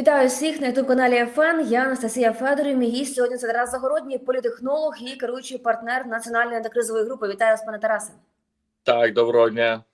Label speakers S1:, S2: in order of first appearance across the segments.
S1: Вітаю всіх на youtube каналі ФН. Я Анастасія Федорів. Мій гість сьогодні це Тарас Загородній, політехнолог і керуючий партнер національної антикризової групи. Вітаю вас, пане Тарасе.
S2: Так, доброго дня.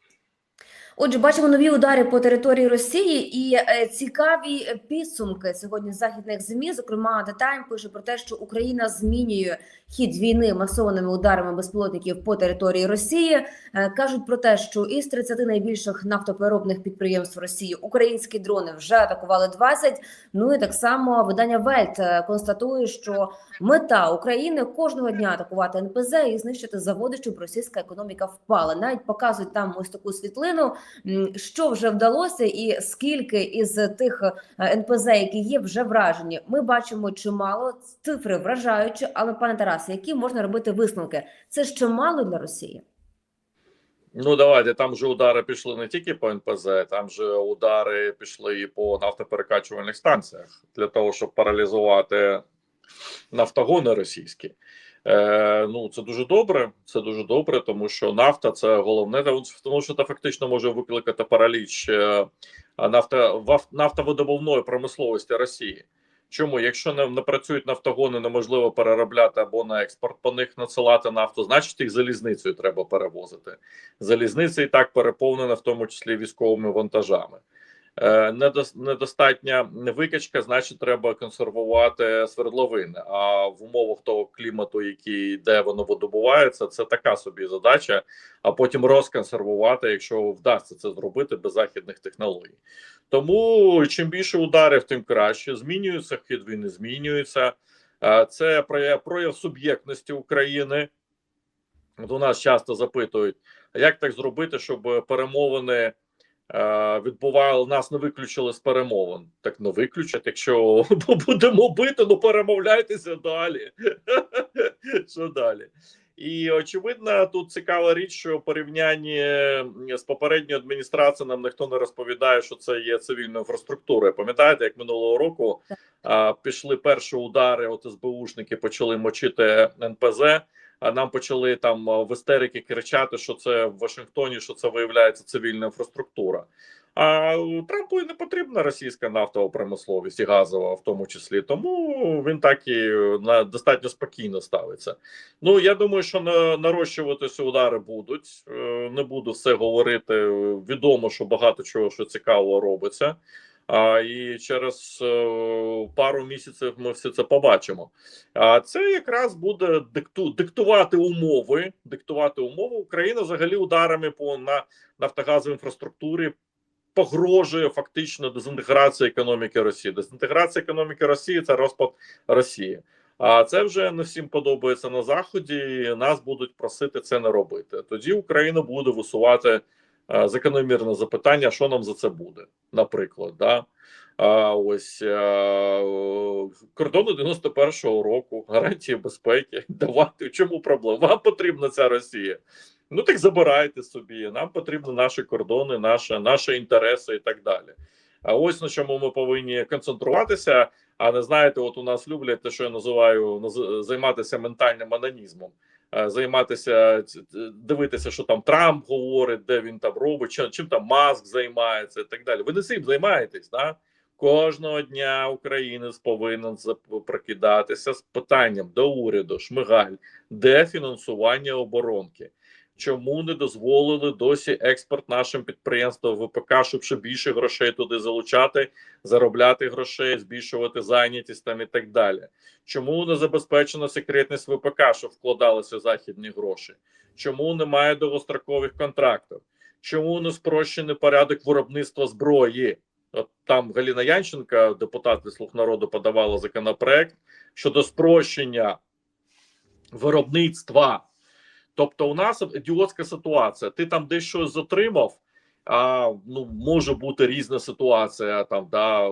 S1: Отже, бачимо нові удари по території Росії і е, цікаві підсумки сьогодні західних змі. Зокрема, The Time пише про те, що Україна змінює хід війни масованими ударами безпілотників по території Росії. Е, кажуть про те, що із 30 найбільших нафтопереробних підприємств Росії українські дрони вже атакували 20. Ну і так само видання Вельт констатує, що мета України кожного дня атакувати НПЗ і знищити заводи, щоб російська економіка впала. Навіть показують там ось таку світлину. Що вже вдалося, і скільки із тих е, НПЗ, які є, вже вражені. Ми бачимо чимало цифри вражаючі, але пане Тарасе, які можна робити висновки? Це ще мало для Росії.
S2: Ну давайте там же удари пішли не тільки по НПЗ, там же удари пішли і по нафтоперекачувальних станціях для того, щоб паралізувати нафтогони російські. Е, ну це дуже добре. Це дуже добре, тому що нафта це головне, тому що це фактично може викликати параліч е, нафта нафтовидобувної промисловості Росії. Чому, якщо не, не працюють нафтогони, неможливо переробляти або на експорт по них надсилати нафту, значить їх залізницею треба перевозити. Залізниця і так переповнена, в тому числі військовими вантажами. Е, недос- недостатня викачка, значить, треба консервувати свердловини. А в умовах того клімату, який де воно видобувається, це така собі задача. А потім розконсервувати, якщо вдасться це зробити без західних технологій. Тому чим більше ударів, тим краще. Змінюється хід війни, змінюється. Це прояв, суб'єктності України. У нас часто запитують, як так зробити, щоб перемовини відбували, нас не виключили з перемовин. Так не виключать, якщо будемо бити, ну перемовляйтеся далі. Що далі? І очевидно, тут цікава річ, що в порівнянні з попередньою адміністрацією нам ніхто не розповідає, що це є цивільна інфраструктура. Пам'ятаєте, як минулого року а, пішли перші удари, от СБУшники почали мочити НПЗ. А нам почали там в істерики кричати, що це в Вашингтоні, що це виявляється цивільна інфраструктура. А Трампу і не потрібна російська нафтова промисловість і газова, в тому числі. Тому він так і на достатньо спокійно ставиться. Ну я думаю, що на нарощуватися удари будуть. Е, Не буду все говорити. Відомо, що багато чого що цікавого робиться. А і через е, пару місяців ми все це побачимо. А це якраз буде дикту, диктувати умови. Диктувати умови Україна взагалі ударами по на нафтогазовій інфраструктурі погрожує фактично дезінтеграції економіки Росії. Дезінтеграція економіки Росії це розпад Росії. А це вже не всім подобається на заході. і Нас будуть просити це не робити. Тоді Україна буде висувати е, закономірне запитання, що нам за це буде, наприклад. Да? А ось е, кордони 91-го року, гарантії безпеки. Давайте в чому проблема? Вам потрібна ця Росія. Ну так забирайте собі. Нам потрібні наші кордони, наші, наші інтереси і так далі. А ось на чому ми повинні концентруватися. А не знаєте, от у нас люблять те, що я називаю наз- займатися ментальним анонізмом, Е, займатися дивитися, що там Трамп говорить, де він там робить, чим, чим там Маск займається, і так далі. Ви не цим займаєтесь, да? Кожного дня українець повинен прокидатися з питанням до уряду, Шмигаль, де фінансування оборонки. Чому не дозволили досі експорт нашим підприємствам ВПК, щоб ще більше грошей туди залучати, заробляти грошей, збільшувати зайнятість там і так далі? Чому не забезпечена секретність ВПК, щоб вкладалися західні гроші? Чому немає довгострокових контрактів? Чому не спрощений порядок виробництва зброї? От там Галіна Янченка, депутат від «Слуг народу, подавала законопроект щодо спрощення виробництва. Тобто, у нас ідіотська ситуація. Ти там десь щось затримав. А ну може бути різна ситуація. Там да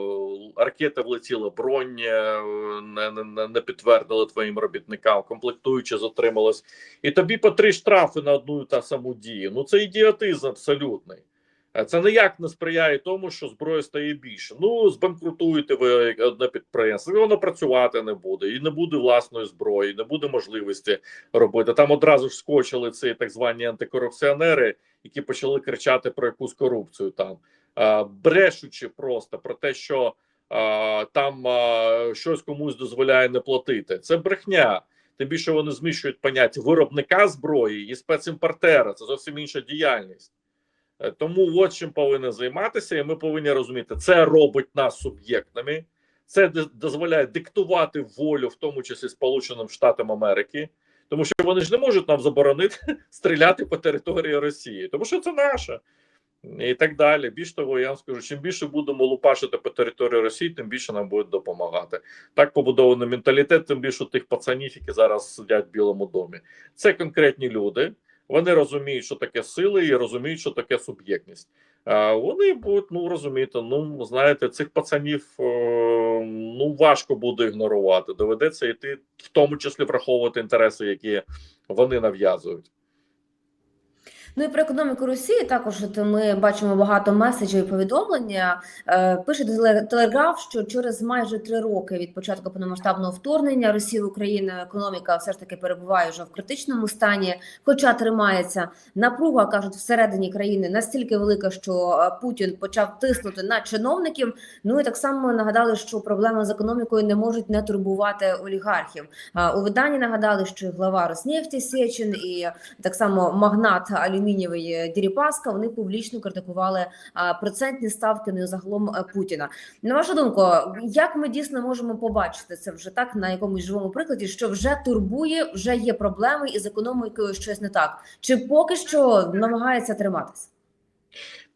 S2: ракети влетіла, бронь е, не, не, не підтвердили твоїм робітникам, комплектуючи затрималось, і тобі по три штрафи на одну та саму дію. Ну це ідіотизм абсолютний. Е, Це ніяк не сприяє тому, що зброї стає більше. Ну збанкрутуєте ви одне підприємство, і воно працювати не буде, і не буде власної зброї, не буде можливості робити. Там одразу ж скочили ці так звані антикорупціонери, які почали кричати про якусь корупцію там, брешучи просто про те, що там щось комусь дозволяє не платити. Це брехня. Тим більше вони зміщують поняття виробника зброї і спецімпортера. Це зовсім інша діяльність. Е, Тому от чим повинен займатися, і ми повинні розуміти, це робить нас суб'єктами, це дозволяє диктувати волю, в тому числі Сполученим Штатам Америки, тому що вони ж не можуть нам заборонити стріляти по території Росії, тому що це наше. І так далі. Більш того, я вам скажу, чим більше будемо лупашити по території Росії, тим більше нам будуть допомагати. Так побудований менталітет, тим більше тих пацанів, які зараз сидять в Білому домі. Це конкретні люди. Вони розуміють, що таке сили, і розуміють, що таке суб'єктність. А вони будуть ну розуміти, ну знаєте, цих пацанів е, ну важко буде ігнорувати. Доведеться йти, в тому числі враховувати інтереси, які вони нав'язують.
S1: Ну і про економіку Росії також от ми бачимо багато меседжів і повідомлення. Е, пише Телеграф, що через майже три роки від початку повномасштабного вторгнення Росії в Україну економіка все ж таки перебуває вже в критичному стані, хоча тримається напруга, кажуть, всередині країни настільки велика, що е, Путін почав тиснути на чиновників. Ну і так само нагадали, що проблеми з економікою не можуть не турбувати олігархів. А у виданні нагадали, що глава Роснефті Сечин і так само магнат алюмінієвий Діріпаска, вони публічно критикували процентні ставки і загалом е, Путіна. На вашу думку, як ми дійсно можемо побачити це вже так на якомусь живому прикладі, що вже турбує, вже є проблеми і з економікою щось не так, чи поки що намагається триматися?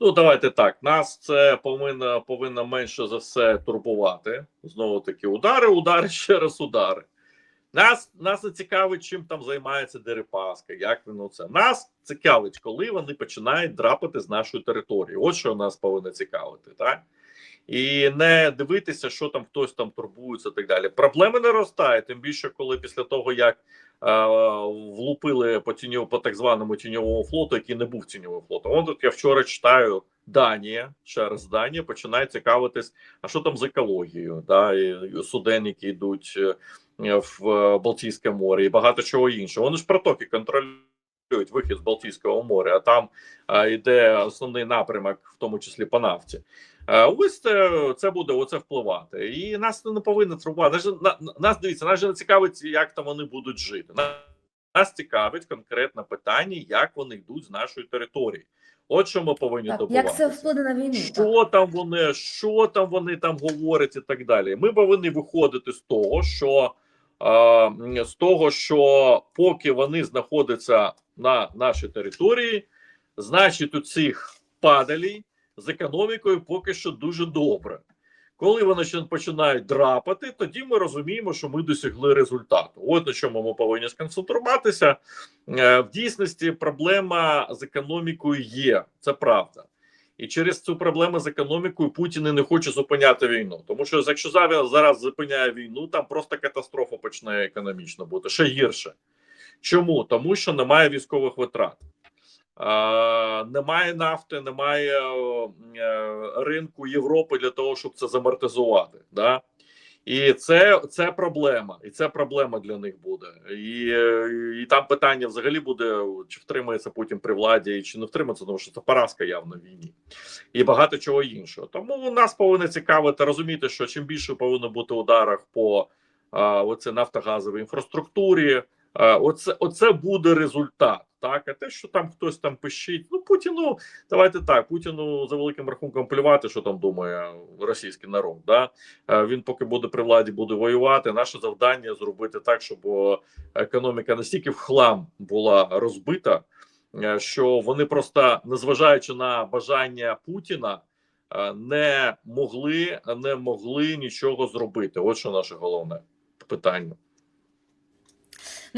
S2: Ну, давайте так. Нас це повинно повинно менше за все турбувати. Знову таки, удари, удари, ще раз удари. Нас нас не цікавить, чим там займається Дерипаска, як він це. Нас цікавить, коли вони починають драпати з нашої території. От що нас повинно цікавити, так? І не дивитися, що там хтось там турбується і так далі. Проблеми не ростають, тим більше, коли після того, як е, влупили по тіньов, по так званому тіньовому флоту, який не був тіньовим флотом. От тут я вчора читаю Данія, ще раз Данія починає цікавитись, а що там з екологією, да, і суден, які йдуть е, в Балтійське море, і багато чого іншого. Вони ж протоки контролюють вихід з Балтійського моря, а там е, йде основний напрямок, в тому числі по нафті. Е, Ось це, це буде оце впливати, і нас не повинно турбувати. Нас, на, нас дивіться, нас же не цікавить, як там вони будуть жити. Нас, нас цікавить конкретне питання, як вони йдуть з нашої території. От що ми повинні
S1: Так,
S2: добуватися.
S1: як це вплине на війну? Так.
S2: Що там вони, що там вони там говорять і так далі. Ми повинні виходити з того, що е, з того, що поки вони знаходяться на нашій території, значить у цих падалій з економікою поки що дуже добре. Коли вони ще починають драпати, тоді ми розуміємо, що ми досягли результату. От на чому ми повинні сконцентруватися. Е, В дійсності проблема з економікою є, це правда. І через цю проблему з економікою Путін і не хоче зупиняти війну. Тому що якщо зараз, зараз зупиняє війну, там просто катастрофа почне економічно бути ще гірше. Чому? Тому що немає військових витрат. Е, немає нафти, немає е, ринку Європи для того, щоб це замортизувати. Да? І це, це проблема, і це проблема для них буде. І, і там питання взагалі буде: чи втримається Путін при владі, і чи не втримається, тому що це поразка явно в війні, і багато чого іншого. Тому нас повинно цікавити розуміти, що чим більше повинно бути ударах по а, оце нафтогазовій інфраструктурі, а, оце, оце буде результат. Так, а те, що там хтось там пищить, ну Путіну, давайте так, Путіну за великим рахунком плювати, що там думає російський народ. Да? Е, Він поки буде при владі, буде воювати. Наше завдання зробити так, щоб економіка настільки в хлам була розбита, е, що вони просто, незважаючи на бажання Путіна, е, не могли, не могли нічого зробити. От що наше головне питання.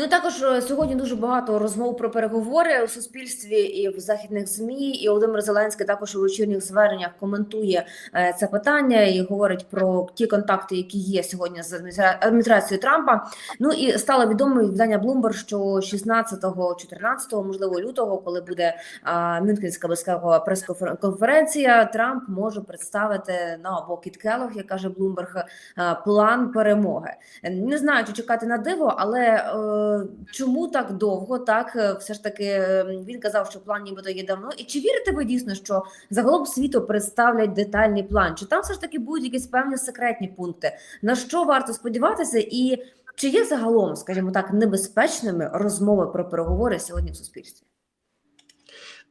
S1: Ну також е, сьогодні дуже багато розмов про переговори у суспільстві і в західних змі. І Володимир Зеленський також у вечірніх зверненнях коментує е, це питання і говорить про ті контакти, які є сьогодні з адміністрацією Трампа. Ну і стало відомо від видання Bloomberg, що 16-го, 14-го, можливо, лютого, коли буде Мюнхенська безпекова прес-конференція, Трамп може представити на або Кіт Келлог, як каже е, план перемоги. Не знаю, чи чекати на диво, але е, чому так довго? Так е, все ж таки е, він казав, що план нібито є давно. І чи вірите ви дійсно, що загалом світу представлять детальний план? Чи там все ж таки будуть якісь певні секретні пункти? На що варто сподіватися? І чи є загалом, скажімо так, небезпечними розмови про переговори сьогодні в суспільстві?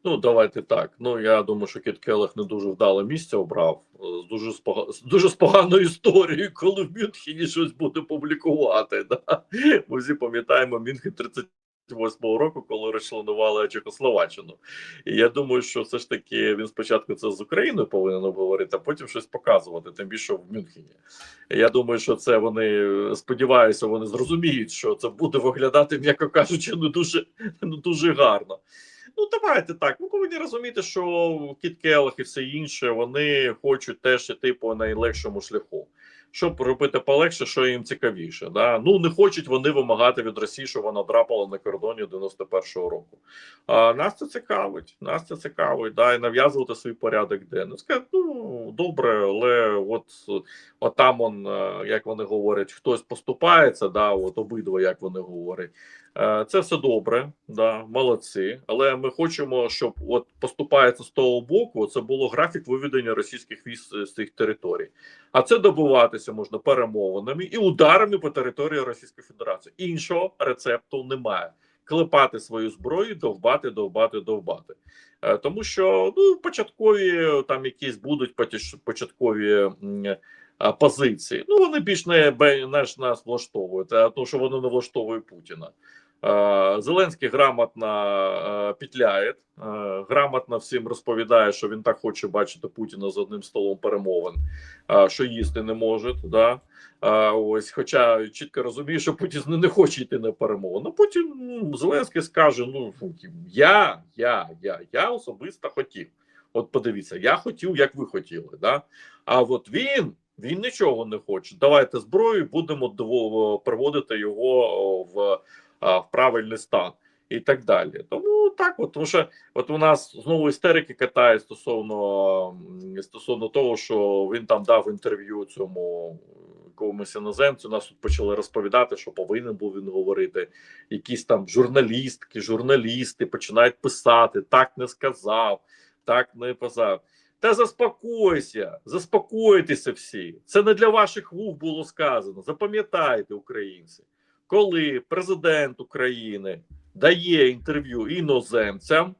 S2: Ну, давайте так. Ну я думаю, що Кіт Келех не дуже вдале місце обрав е, з дуже спога... з дуже з поганою історією, коли в Мюнхені щось буде публікувати. Да? Ми всі пам'ятаємо Мюнхен 38-го року, коли розчленували Чехословаччину. І я думаю, що все ж таки він спочатку це з Україною повинен обговорити, а потім щось показувати, тим більше в Мюнхені. Я думаю, що це вони сподіваюся, вони зрозуміють, що це буде виглядати, м'яко кажучи, не дуже, не дуже гарно. Ну, давайте так. Ми повинні розуміти, що Кіт Келлах і все інше вони хочуть теж іти по найлегшому шляху. Щоб робити полегше, що їм цікавіше. Да? Ну не хочуть вони вимагати від Росії, щоб вона драпала на кордоні 91-го року. А нас це цікавить. Нас це цікавить, да, і нав'язувати свій порядок денний. Сказати, ну добре, але от, от там он, е, як вони говорять, хтось поступається, да, от обидва, як вони говорять. Е, Це все добре, да, молодці. Але ми хочемо, щоб от поступається з того боку. Це було графік виведення російських військ з цих територій. А це добуватися можна перемовинами і ударами по території Російської Федерації. Іншого рецепту немає. Клепати свою зброю, довбати, довбати, довбати. Е, Тому що ну початкові там якісь будуть початкові. А, позиції. Ну вони більш не наш нас влаштовують, а тому що вони не влаштовують Путіна. Е, Зеленський грамотно е, петляє, е, грамотно всім розповідає, що він так хоче бачити Путіна з одним столом перемовин, е, що їсти не може. Да? Е, Ось, хоча чітко розуміє, що Путін не, хоче йти на перемову. Ну потім ну, Зеленський скаже: Ну я, я, я, я особисто хотів. От подивіться, я хотів, як ви хотіли. Да? А от він він нічого не хоче. Давайте зброю, будемо приводити його в, в правильний стан і так далі. Тому так, от тому що от у нас знову істерики катають стосовно стосовно того, що він там дав інтерв'ю цьому якомусь іноземцю. Нас тут почали розповідати, що повинен був він говорити. Якісь там журналістки, журналісти починають писати: так не сказав, так не казав. Та заспокойся, заспокойтеся всі. Це не для ваших вух було сказано. Запам'ятайте, українці, коли президент України дає інтерв'ю іноземцям,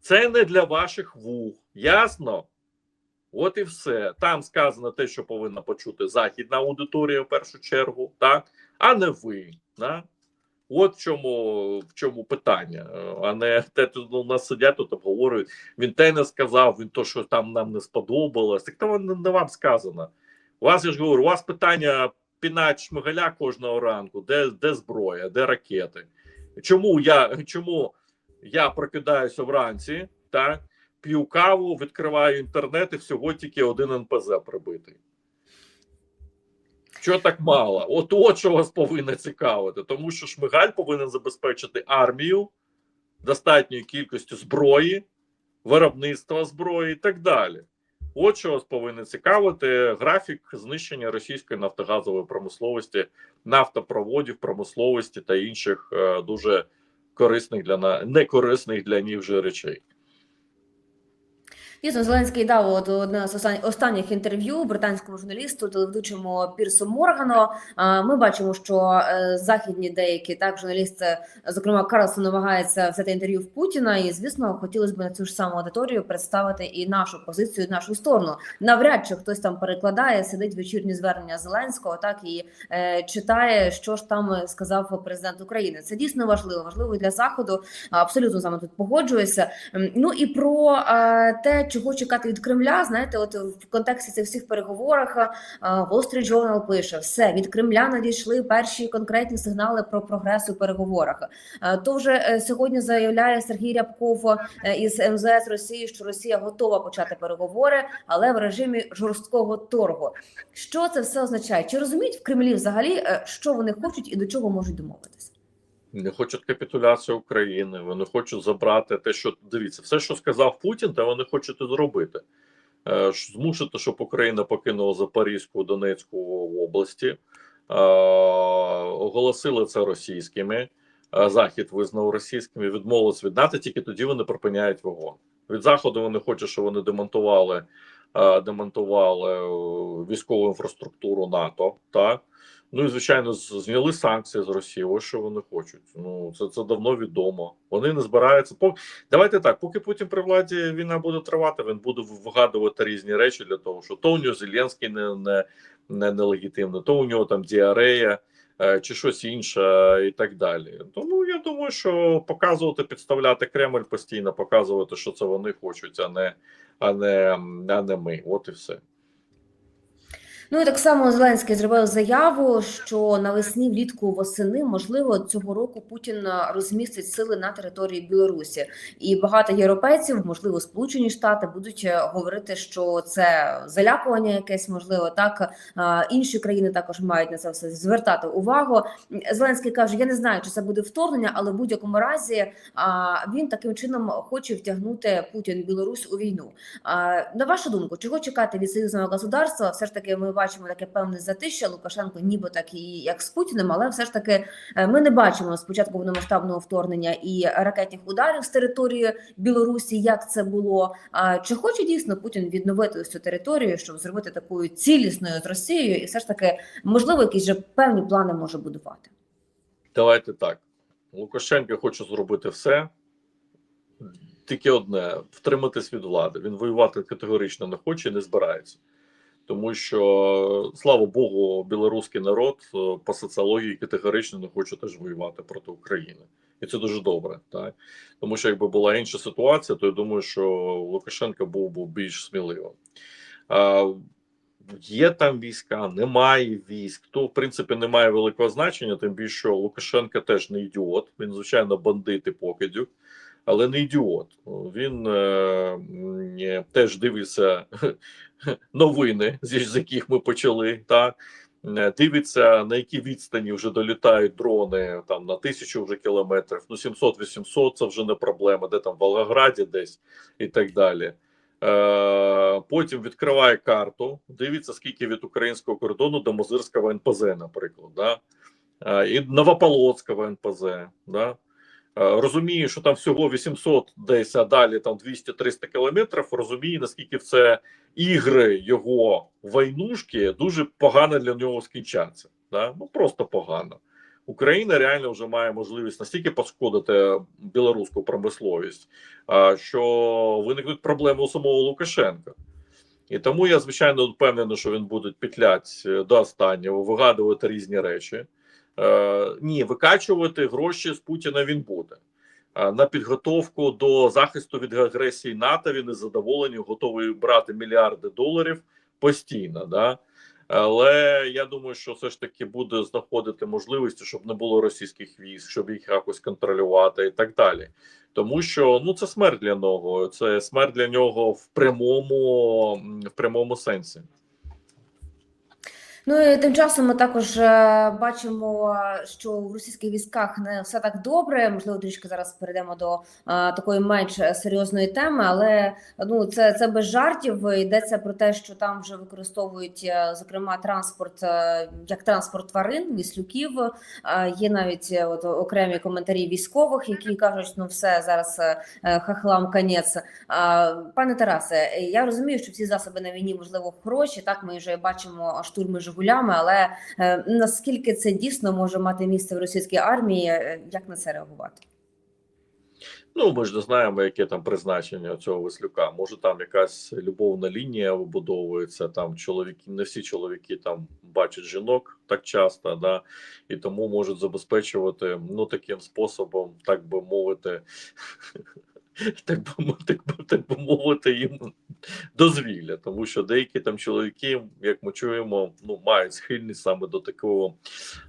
S2: це не для ваших вух. Ясно? От і все. Там сказано те, що повинна почути західна аудиторія в першу чергу, так, а не ви. Да? От в чому в чому питання, а не те, тут у нас сидять тут обговорюють. Він те не сказав, він то, що там нам не сподобалось. Так то не, не вам сказано. У вас я ж говорю, у вас питання пінать шмигаля кожного ранку, де, де зброя, де ракети. Чому я чому я прокидаюся вранці, так, п'ю каву, відкриваю інтернет і всього тільки один НПЗ прибитий. Що так мало? От от що вас повинно цікавити, тому що Шмигаль повинен забезпечити армію достатньою кількістю зброї, виробництва зброї і так далі. От що вас повинно цікавити графік знищення російської нафтогазової промисловості, нафтопроводів, промисловості та інших е, дуже корисних для некорисних для них вже речей.
S1: Дійсно, Зеленський дав от одне з останніх інтерв'ю британському журналісту, телеведучому Пірсу Моргану. Ми бачимо, що е, західні деякі так журналісти, зокрема Карлсон, намагається взяти інтерв'ю в Путіна. І звісно, хотілося б на цю ж саму аудиторію представити і нашу позицію, нашу сторону. Навряд чи хтось там перекладає, сидить вечірні звернення Зеленського, так і е, читає, що ж там сказав президент України. Це дійсно важливо, важливо для заходу. Абсолютно з вами тут погоджуюся. Ну і про е, те, чого чекати від Кремля, знаєте, от в контексті цих всіх переговорах е, Wall Street Journal пише: все від Кремля надійшли перші конкретні сигнали про прогрес у переговорах. Е, То вже е, сьогодні заявляє Сергій Рябков із МЗС Росії, що Росія готова почати переговори, але в режимі жорсткого торгу. Що це все означає? Чи розуміють в Кремлі взагалі, що вони хочуть і до чого можуть домовитися?
S2: Не хочуть капітуляцію України. Вони хочуть забрати те, що дивіться, все, що сказав Путін, те вони хочуть зробити. Е, Змусити, щоб Україна покинула Запорізьку, Донецьку області, е, оголосили це російськими. е, захід визнав російськими, відмовились від НАТО, тільки тоді вони припиняють вогонь. Від заходу вони хочуть, щоб вони демонтували, демонтували військову інфраструктуру НАТО. Так ну і звичайно, зняли санкції з Росії. Ось що вони хочуть. Ну це це давно відомо. Вони не збираються. Давайте так, поки Путін при владі війна буде тривати, він буде вигадувати різні речі для того, що то у нього Зеленський не, не, не, нелегітимний, то у нього там діарея. е, Чи щось інше, і так далі. Тому я думаю, що показувати, підставляти Кремль постійно, показувати, що це вони хочуть, а не, а не, а не ми. От і все.
S1: Ну і так само Зеленський зробив заяву, що навесні, влітку, восени, можливо, цього року Путін е, розмістить сили на території Білорусі, і багато європейців, можливо, Сполучені Штати, будуть е, говорити, що це залякування, якесь можливо, так Е, інші країни також мають на це все звертати увагу. Зеленський каже: Я не знаю, чи це буде вторгнення, але в будь-якому разі він таким чином хоче втягнути Путін Білорусь у війну. На вашу думку, чого чекати від союзного государства? Все ж таки, ми бачимо таке певне затища. Лукашенко, ніби так і як з Путіним, але все ж таки е, ми не бачимо спочатку повномасштабного вторгнення і ракетних ударів з території Білорусі. Як це було? А чи хоче дійсно Путін відновити цю територію, щоб зробити такою цілісною з Росією, і все ж таки можливо якісь же певні плани може будувати?
S2: Давайте так. Лукашенко хоче зробити все. Тільки одне втриматись від влади. Він воювати категорично не хоче не збирається. Тому що, слава Богу, білоруський народ е, по соціології категорично не хоче теж воювати проти України. І це дуже добре. Так? Тому що якби була інша ситуація, то я думаю, що Лукашенко був би більш сміливим. А, Є там війська, немає військ. То в принципі немає великого значення. Тим більше що Лукашенко теж не ідіот. Він звичайно бандит і покидюк, але не ідіот. Він е, теж дивиться новини, з яких ми почали. Так Е, дивиться на які відстані вже долітають дрони там на тисячу вже кілометрів. Ну 700-800 це вже не проблема. Де там в Волгограді десь і так далі. Е, Потім відкриває карту, дивиться, скільки від українського кордону до Мозирського НПЗ, наприклад, да? Е, і Новополоцького НПЗ. Да? Е, Розуміє, що там всього 800 десь, а далі там 200-300 кілометрів. Розуміє, наскільки це ігри його войнушки дуже погано для нього скінчаться. Да? Ну просто погано. Україна реально вже має можливість настільки пошкодити білоруську промисловість, що виникнуть проблеми у самого Лукашенка. І тому я звичайно впевнений, що він буде петлять е, до останнього, вигадувати різні речі. Е, ні, викачувати гроші з Путіна він буде. Е, на підготовку до захисту від агресії НАТО він із задоволенням готовий брати мільярди доларів постійно. Да? Але я думаю, що все ж таки буде знаходити можливості, щоб не було російських військ, щоб їх якось контролювати і так далі. Тому що ну це смерть для нього, це смерть для нього в прямому, в прямому сенсі.
S1: Ну і тим часом ми також е, бачимо, що в російських військах не все так добре. Можливо, трішки зараз перейдемо до е, такої менш серйозної теми, але ну це, це без жартів. Йдеться про те, що там вже використовують е, зокрема транспорт як транспорт тварин, віслюків. Є навіть от окремі коментарі військових, які кажуть, ну все зараз хахлам конець. А, Пане Тарасе, я розумію, що всі засоби на війні можливо хороші. Так ми вже бачимо штурми Жигулями, але е, наскільки це дійсно може мати місце в російській армії? е, Як на це реагувати?
S2: Ну, ми ж не знаємо, яке там призначення цього веслюка. Може, там якась любовна лінія вибудовується. Там чоловіки, не всі чоловіки там бачать жінок так часто, да, і тому можуть забезпечувати ну таким способом, так би мовити, так би, так, так би мовити, їм дозвілля. Тому що деякі там чоловіки, як ми чуємо, ну мають схильність саме до такого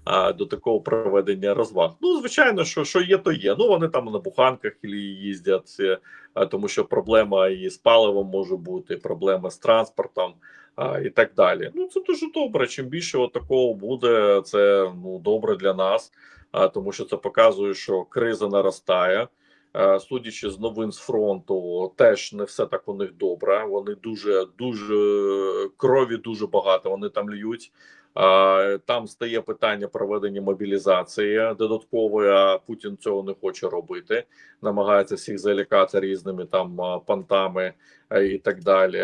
S2: а, до такого проведення розваг. Ну, звичайно, що, що є, то є. Ну вони там на буханках їздять, е, а, тому що проблема і з паливом може бути, проблема з транспортом. А, і так далі. Ну це дуже добре. Чим більше такого буде, це ну добре для нас, а, тому що це показує, що криза наростає. Е, Судячи з новин з фронту, теж не все так у них добре. Вони дуже дуже крові дуже багато. Вони там льють А, Там стає питання проведення мобілізації додаткової, а Путін цього не хоче робити. Намагається всіх залякати різними там а, пантами е, і так далі.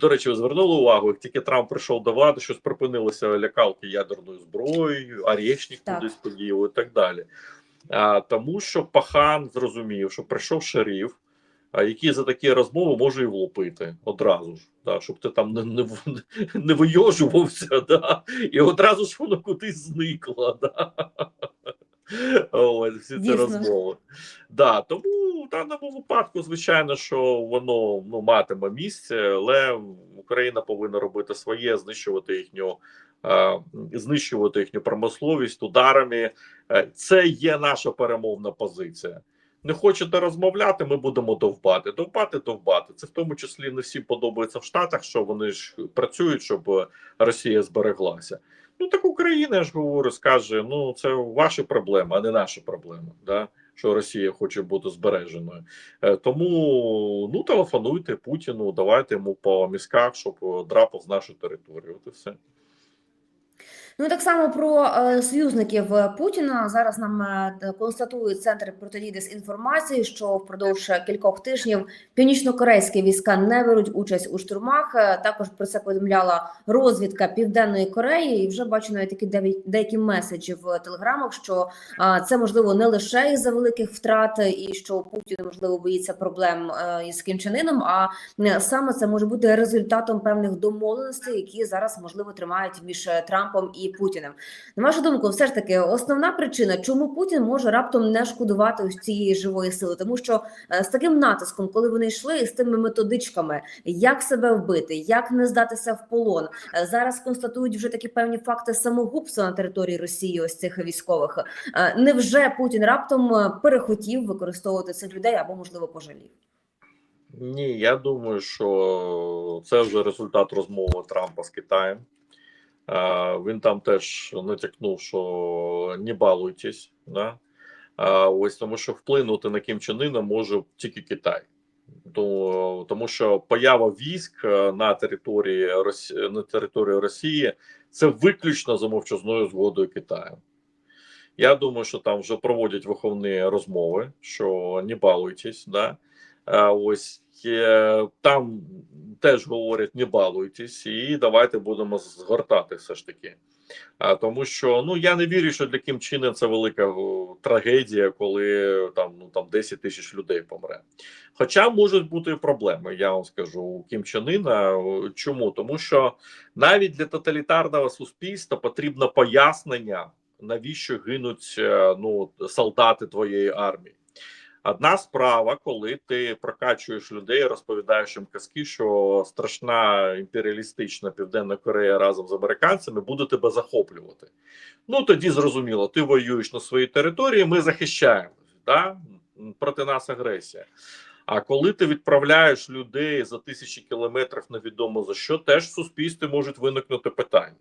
S2: До речі, ви звернули увагу, як тільки Трамп прийшов до влади, щось припинилися лякалки ядерною зброєю, Арєшнік
S1: Так.
S2: кудись подіяв і так далі. А, тому що пахан зрозумів, що прийшов шериф, який за такі розмови може і влупити одразу ж, да, щоб ти там не, не, не вийожувався, да, і одразу ж воно кудись зникло. Да. Ось, всі ці розмови. Да, тому в даному випадку, звичайно, що воно ну, матиме місце, але Україна повинна робити своє, знищувати їхню, е, знищувати їхню промисловість ударами. Е, Це є наша перемовна позиція. Не хочете розмовляти, ми будемо довбати. Довбати, довбати. Це в тому числі не всім подобається в Штатах, що вони ж працюють, щоб е, Росія збереглася. Ну так Україна я ж говорю, скаже: ну це ваші проблеми, а не наші проблеми. Да? Що Росія хоче бути збереженою. Е, Тому ну телефонуйте Путіну, давайте йому по мізках, щоб е, драпав з нашу територію. От і все.
S1: Ну так само про е, союзників е, Путіна зараз нам е, констатує центр протидії дезінформації, що впродовж кількох тижнів північно-корейські війська не беруть участь у штурмах. Також про це повідомляла розвідка Південної Кореї, і вже бачу навіть такі деякі меседжі в телеграмах, що це можливо не лише із за великих втрат, і що Путін можливо боїться проблем із Іном, а саме це може бути результатом певних домовленостей, які зараз можливо тримають між Трампом і Путіним. На вашу думку, все ж таки основна причина, чому Путін може раптом не шкодувати ось цієї живої сили, тому що е, з таким натиском, коли вони йшли з тими методичками, як себе вбити, як не здатися в полон, е, зараз констатують вже такі певні факти самогубства на території Росії, ось цих військових. Е, Невже Путін раптом перехотів використовувати цих людей або можливо пожалів?
S2: Ні, я думаю, що це вже результат розмови Трампа з Китаєм. Він там теж натякнув, що не балуйтесь. Да? Ось тому, що вплинути на Кім Іна може тільки Китай. То- Тому що поява військ е, на території на території Росії це виключно за мовчазною згодою Китаю. Я думаю, що там вже проводять виховні розмови, що не балуйтесь, да. Ось там теж говорять: не балуйтесь, і давайте будемо згортати все ж таки. А тому що ну я не вірю, що для Кім Чен це велика трагедія, коли там ну там 10 тисяч людей помре. Хоча можуть бути проблеми, я вам скажу у Кім Чен Чому? Тому що навіть для тоталітарного суспільства потрібно пояснення, навіщо гинуть е, ну солдати твоєї армії. Одна справа, коли ти прокачуєш людей, розповідаєш їм казки, що страшна імперіалістична Південна Корея разом з американцями буде тебе захоплювати. Ну тоді зрозуміло, ти воюєш на своїй території, ми захищаємось, да? проти нас агресія. А коли ти відправляєш людей за тисячі кілометрів невідомо за що, теж в суспільстві можуть виникнути питання.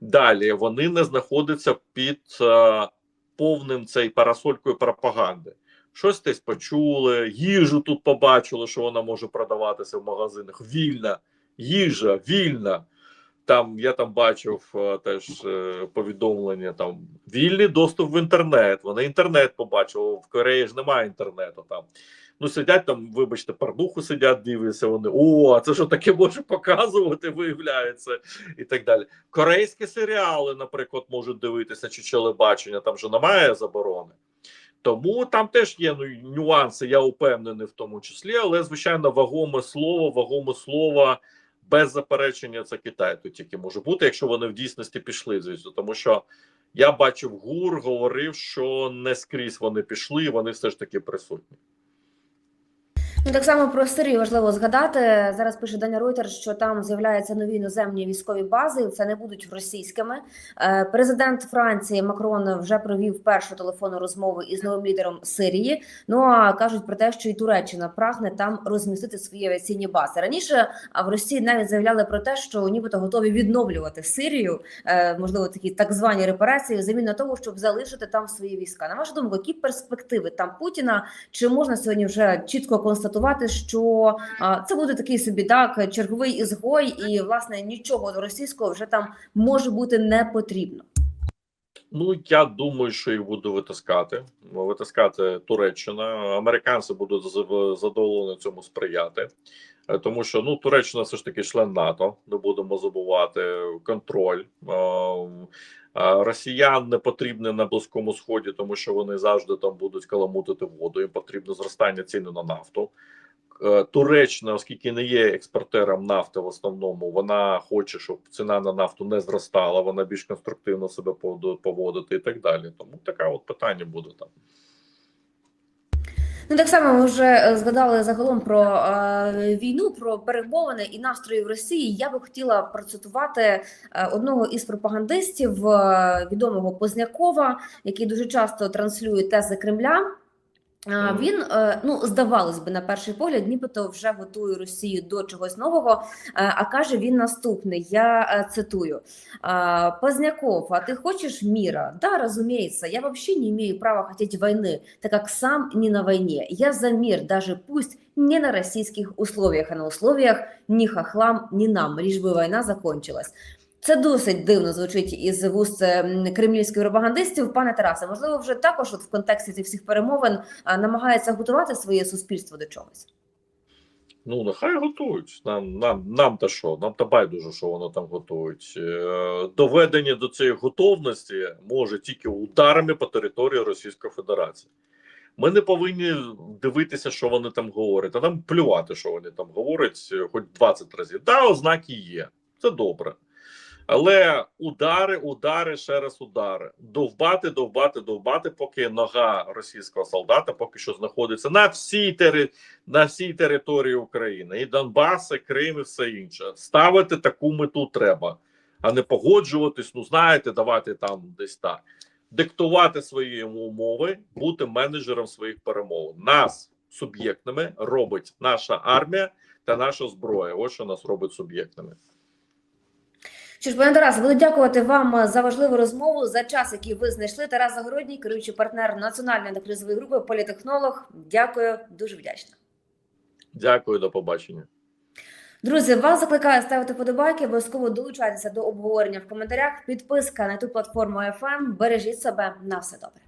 S2: Далі вони не знаходяться під е, повним цей парасолькою пропаганди щось десь почули, їжу тут побачили, що вона може продаватися в магазинах. Вільна їжа, вільна. Там я там бачив е, теж е, повідомлення. Там вільний доступ в інтернет. Вони інтернет побачили. В Кореї ж немає інтернету. Там ну сидять там, вибачте, парнуху сидять, дивляться. Вони о, а це що таке може показувати, виявляється, і так далі. Корейські серіали, наприклад, можуть дивитися чи телебачення, там же немає заборони. Тому там теж є ну, нюанси, я упевнений в тому числі, але звичайно, вагоме слово, вагоме слово без заперечення це Китай тут тільки може бути, якщо вони в дійсності пішли звісно. Тому що я бачив гур, говорив, що не скрізь вони пішли, вони все ж таки присутні.
S1: Ну, так само про Сирію важливо згадати. Зараз пише Даня Ройтер, що там з'являються нові іноземні військові бази. Це не будуть російськими. Е, Президент Франції Макрон вже провів першу телефонну розмову із новим лідером Сирії. Ну а кажуть про те, що і Туреччина прагне там розмістити свої авіаційні бази. Раніше в Росії навіть заявляли про те, що нібито готові відновлювати Сирію, е, можливо, такі так звані репарації, взамін на того, щоб залишити там свої війська. На вашу думку, які перспективи там Путіна? Чи можна сьогодні вже чітко констатувати? Констатувати, що це буде такий собі так черговий ізгой, і власне нічого російського вже там може бути не потрібно.
S2: Ну я думаю, що їх буду витискати. Витискати Туреччина. Американці будуть задоволені цьому сприяти, Е, тому що ну Туреччина все ж таки член НАТО. Не будемо забувати контроль. Росіян не потрібне на близькому сході, тому що вони завжди там будуть каламутити воду. Їм потрібно зростання ціни на нафту. Е, Туреччина, оскільки не є експортером нафти в основному, вона хоче, щоб ціна на нафту не зростала, вона більш конструктивно себе поводити і так далі. Тому таке от питання буде там.
S1: Ну так само ми вже е, згадали загалом про е, війну, про перемовини і настрої в Росії. Я би хотіла процитувати е, одного із пропагандистів е, відомого Познякова, який дуже часто транслює тези Кремля. Він е, ну здавалось би на перший погляд, нібито вже готує Росію до чогось нового. е, А каже він наступне: я е, цитую: а, Поздняков, а ты хочешь мира? Да, разумеется. Я вообще не имею права хотеть войны, так как сам не на войне. Я за мир, даже пусть не на российских условиях, а на условиях ни хохлам, ни нам, лишь би війна закончилась. Це досить дивно звучить із вуст кремлівських пропагандистів. Пане Тарасе, можливо, вже також от в контексті цих всіх перемовин намагається готувати своє суспільство до чогось.
S2: Ну, нехай готують. Нам, нам, нам та що? Нам та байдуже, що воно там готують. Е, Доведення до цієї готовності може тільки ударами по території Російської Федерації. Ми не повинні дивитися, що вони там говорять, а нам плювати, що вони там говорять, е, хоч 20 разів. Да, ознаки є. Це добре. Але удари, удари, ще раз удари. Довбати, довбати, довбати, поки нога російського солдата поки що знаходиться на всій тери, на всій території України, і Донбас, і Крим, і все інше. Ставити таку мету треба, а не погоджуватись. Ну знаєте, давайте там десь так. Диктувати свої умови, бути менеджером своїх перемовин. Нас суб'єктними робить наша армія та наша зброя. Ось що нас робить суб'єктними.
S1: Що ж, пане Тарасе, буду дякувати вам е, за важливу розмову за час, який ви знайшли. Тарас Загородній, керуючий партнер національної антикризової групи, політехнолог. Дякую, дуже вдячна.
S2: Дякую, до побачення.
S1: Друзі, вас закликаю ставити подобайки, обов'язково долучайтеся до обговорення в коментарях. Підписка на ту платформу FM. Бережіть себе на все добре.